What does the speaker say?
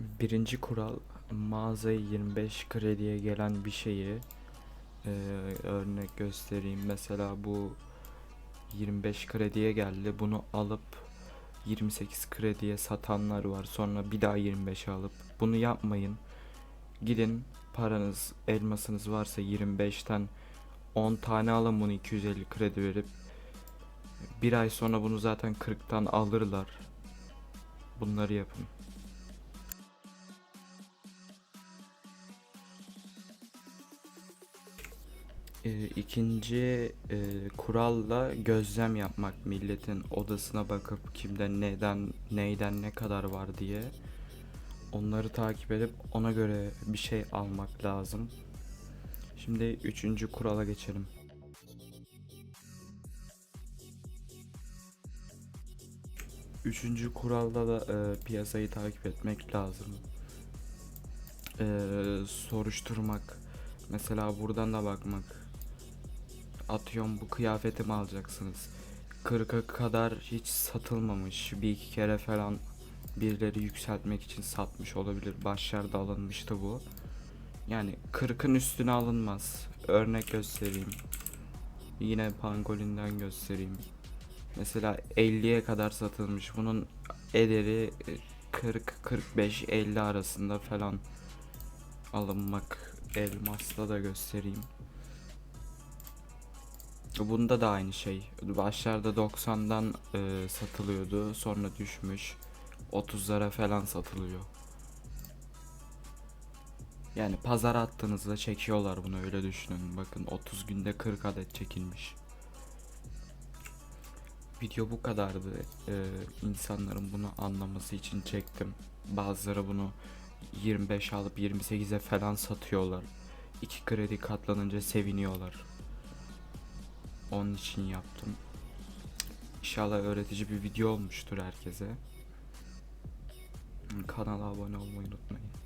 Birinci kural mağazaya 25 krediye gelen bir şeyi eee, örnek göstereyim. Mesela bu 25 krediye geldi. Bunu alıp 28 krediye satanlar var. Sonra bir daha 25'e alıp bunu yapmayın. Gidin paranız, elmasınız varsa 25'ten 10 tane alın bunu 250 kredi verip bir ay sonra bunu zaten 40'tan alırlar. Bunları yapın. Ee, ikinci e, kuralla gözlem yapmak milletin odasına bakıp kimden neden neyden ne kadar var diye onları takip edip ona göre bir şey almak lazım. Şimdi üçüncü kurala geçelim. Üçüncü kuralda da e, piyasayı takip etmek lazım. E, soruşturmak. Mesela buradan da bakmak. Atıyorum bu kıyafeti mi alacaksınız? 40'a kadar hiç satılmamış. Bir iki kere falan birileri yükseltmek için satmış olabilir. Başlarda alınmıştı bu. Yani 40'ın üstüne alınmaz. Örnek göstereyim. Yine pangolinden göstereyim. Mesela 50'ye kadar satılmış. Bunun ederi e, 40 45 50 arasında falan alınmak. Elmasla da göstereyim. Bunda da aynı şey. Başlarda 90'dan e, satılıyordu. Sonra düşmüş. 30'lara falan satılıyor. Yani pazar attığınızda çekiyorlar bunu öyle düşünün. Bakın 30 günde 40 adet çekilmiş. Video bu kadardı. Ee, insanların bunu anlaması için çektim. Bazıları bunu 25 alıp 28'e falan satıyorlar. İki kredi katlanınca seviniyorlar. Onun için yaptım. İnşallah öğretici bir video olmuştur herkese. Kanala abone olmayı unutmayın.